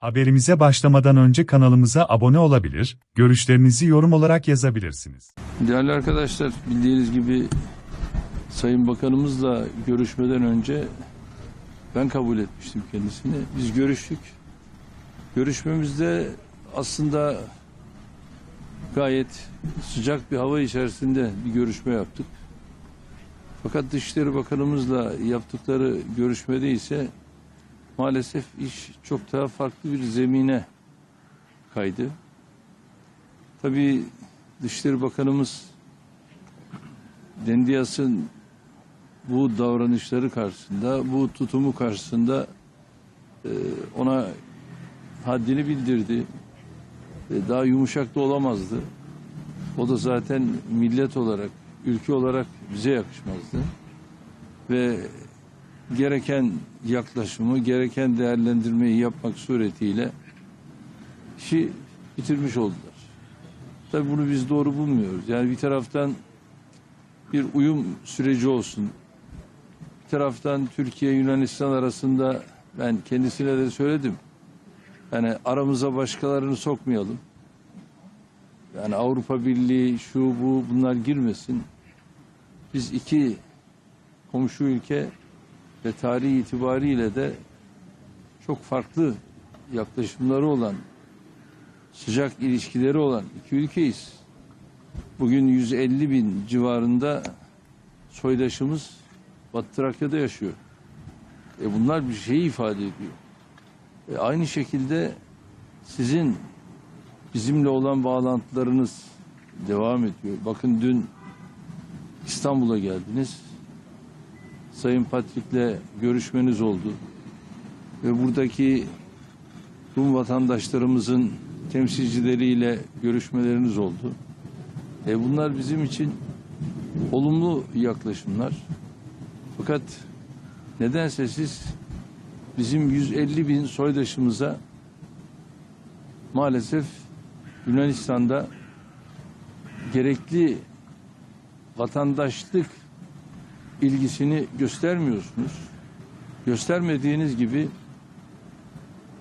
Haberimize başlamadan önce kanalımıza abone olabilir, görüşlerinizi yorum olarak yazabilirsiniz. Değerli arkadaşlar, bildiğiniz gibi Sayın Bakanımızla görüşmeden önce ben kabul etmiştim kendisini. Biz görüştük. Görüşmemizde aslında gayet sıcak bir hava içerisinde bir görüşme yaptık. Fakat Dışişleri Bakanımızla yaptıkları görüşmede ise maalesef iş çok daha farklı bir zemine kaydı. Tabii Dışişleri Bakanımız Dendiyas'ın bu davranışları karşısında, bu tutumu karşısında e, ona haddini bildirdi. E, Daha yumuşak da olamazdı. O da zaten millet olarak, ülke olarak bize yakışmazdı. Ve gereken yaklaşımı, gereken değerlendirmeyi yapmak suretiyle işi bitirmiş oldular. Tabii bunu biz doğru bulmuyoruz. Yani bir taraftan bir uyum süreci olsun. Bir taraftan Türkiye Yunanistan arasında ben kendisine de söyledim. Yani aramıza başkalarını sokmayalım. Yani Avrupa Birliği şu bu bunlar girmesin. Biz iki komşu ülke ve tarihi itibariyle de çok farklı yaklaşımları olan sıcak ilişkileri olan iki ülkeyiz. Bugün 150 bin civarında soydaşımız Batı Trakya'da yaşıyor. E bunlar bir şeyi ifade ediyor. E aynı şekilde sizin bizimle olan bağlantılarınız devam ediyor. Bakın dün İstanbul'a geldiniz. Sayın Patrik'le görüşmeniz oldu. Ve buradaki Rum vatandaşlarımızın temsilcileriyle görüşmeleriniz oldu. E bunlar bizim için olumlu yaklaşımlar. Fakat nedense siz bizim 150 bin soydaşımıza maalesef Yunanistan'da gerekli vatandaşlık ilgisini göstermiyorsunuz. Göstermediğiniz gibi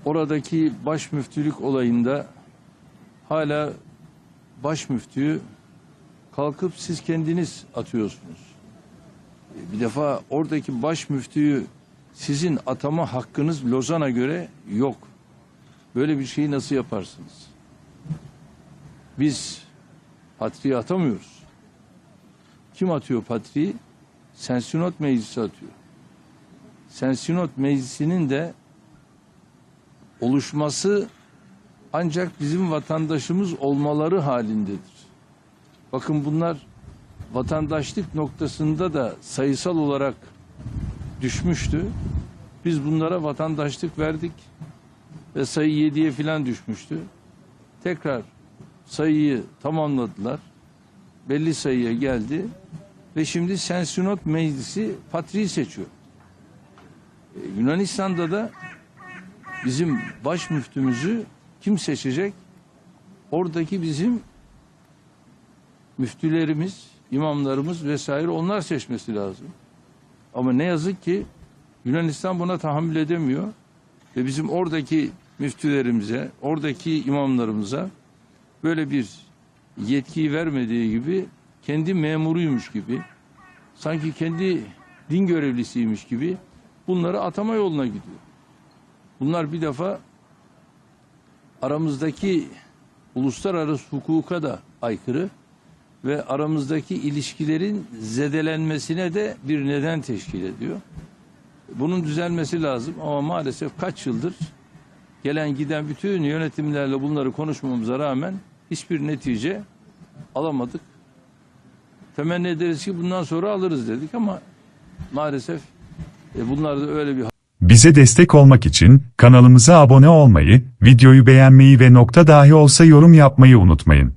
oradaki baş müftülük olayında hala baş müftüyü kalkıp siz kendiniz atıyorsunuz. E, Bir defa oradaki baş müftüyü sizin atama hakkınız Lozan'a göre yok. Böyle bir şeyi nasıl yaparsınız? Biz patriği atamıyoruz. Kim atıyor patriği? Sensinot Meclisi atıyor. Sensinot Meclisi'nin de oluşması ancak bizim vatandaşımız olmaları halindedir. Bakın bunlar vatandaşlık noktasında da sayısal olarak düşmüştü. Biz bunlara vatandaşlık verdik ve sayı 7'ye falan düşmüştü. Tekrar sayıyı tamamladılar. Belli sayıya geldi ve şimdi Sensinot Meclisi patriği seçiyor. Ee, Yunanistan'da da bizim baş müftümüzü kim seçecek? Oradaki bizim müftülerimiz, imamlarımız vesaire onlar seçmesi lazım. Ama ne yazık ki Yunanistan buna tahammül edemiyor ve bizim oradaki müftülerimize, oradaki imamlarımıza böyle bir yetkiyi vermediği gibi kendi memuruymuş gibi sanki kendi din görevlisiymiş gibi bunları atama yoluna gidiyor. Bunlar bir defa aramızdaki uluslararası hukuka da aykırı ve aramızdaki ilişkilerin zedelenmesine de bir neden teşkil ediyor. Bunun düzelmesi lazım ama maalesef kaç yıldır gelen giden bütün yönetimlerle bunları konuşmamıza rağmen hiçbir netice alamadık. Temenni ederiz ki bundan sonra alırız dedik ama maalesef e, bunlar da öyle bir Bize destek olmak için kanalımıza abone olmayı, videoyu beğenmeyi ve nokta dahi olsa yorum yapmayı unutmayın.